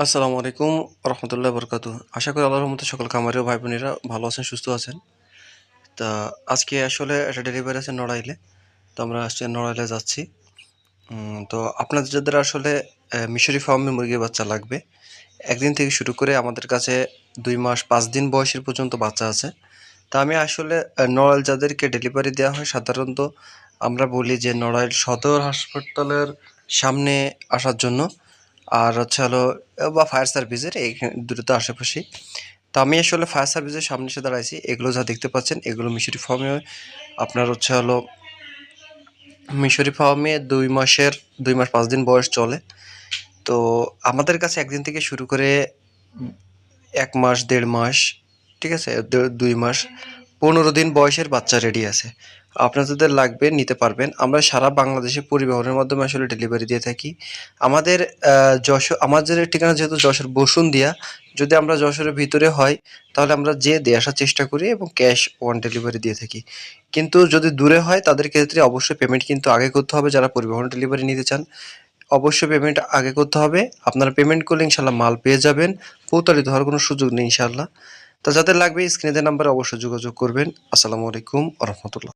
আসসালামু আলাইকুম রহমতুল্লাহ বরকাতু আশা করি আল্লাহর রহমতে সকল খামারি ও ভাই বোনেরা ভালো আছেন, সুস্থ আছেন। তা আজকে আসলে একটা ডেলিভারি আছে নড়াইলে, তো আমরা আজকে নড়াইলে যাচ্ছি। তো আপনাদের যাদের আসলে মিশরি ফার্মে মুরগির বাচ্চা লাগবে। একদিন থেকে শুরু করে আমাদের কাছে দুই মাস পাঁচ দিন বয়সের পর্যন্ত বাচ্চা আছে। তা আমি আসলে নড়াইল যাদেরকে ডেলিভারি দেওয়া হয়, সাধারণত আমরা বলি যে নড়াইল সদর হাসপাতালের সামনে আসার জন্য আর হচ্ছে হলো বা ফায়ার সার্ভিসের এই দুটো তো আশেপাশে। তো আমি আসলে ফায়ার সার্ভিসের সামনে এসে দাঁড়াইছি। এগুলো যা দেখতে পাচ্ছেন, এগুলো মিশরি ফার্মে আপনার হচ্ছে হলো, মিশরি ফার্মে দুই মাসের, দুই মাস পাঁচ দিন বয়স চলে। তো আমাদের কাছে একদিন থেকে শুরু করে এক মাস, দেড় মাস, ঠিক আছে দুই মাস পনেরো দিন বয়সের বাচ্চা রেডি আছে। আপনাদের লাগবে, নিতে পারবেন। আমরা সারা বাংলাদেশে পরিবহনের মাধ্যমে আসলে ডেলিভারি দিয়ে থাকি। আমাদের যশোর আমাদের ঠিকানা যেহেতু যশোর বসুন্দিয়া যদি আমরা যশোরের ভিতরে হয়, তাহলে আমরা যে দিয়ে আসার চেষ্টা করি এবং ক্যাশ অন ডেলিভারি দিয়ে থাকি। কিন্তু যদি দূরে হয়, তাদের ক্ষেত্রে অবশ্যই পেমেন্ট কিন্তু আগে করতে হবে। যারা পরিবহন ডেলিভারি নিতে চান, অবশ্যই পেমেন্ট আগে করতে হবে। আপনারা পেমেন্ট করলে ইনশাল্লাহ মাল পেয়ে যাবেন। প্রতারিত হওয়ার কোনো সুযোগ নেই ইনশাল্লাহ। তা যাদের লাগবে স্ক্রিনে নাম্বারে অবশ্যই যোগাযোগ করবেন। আসসালামু আলাইকুম রহমতুল্লাহ।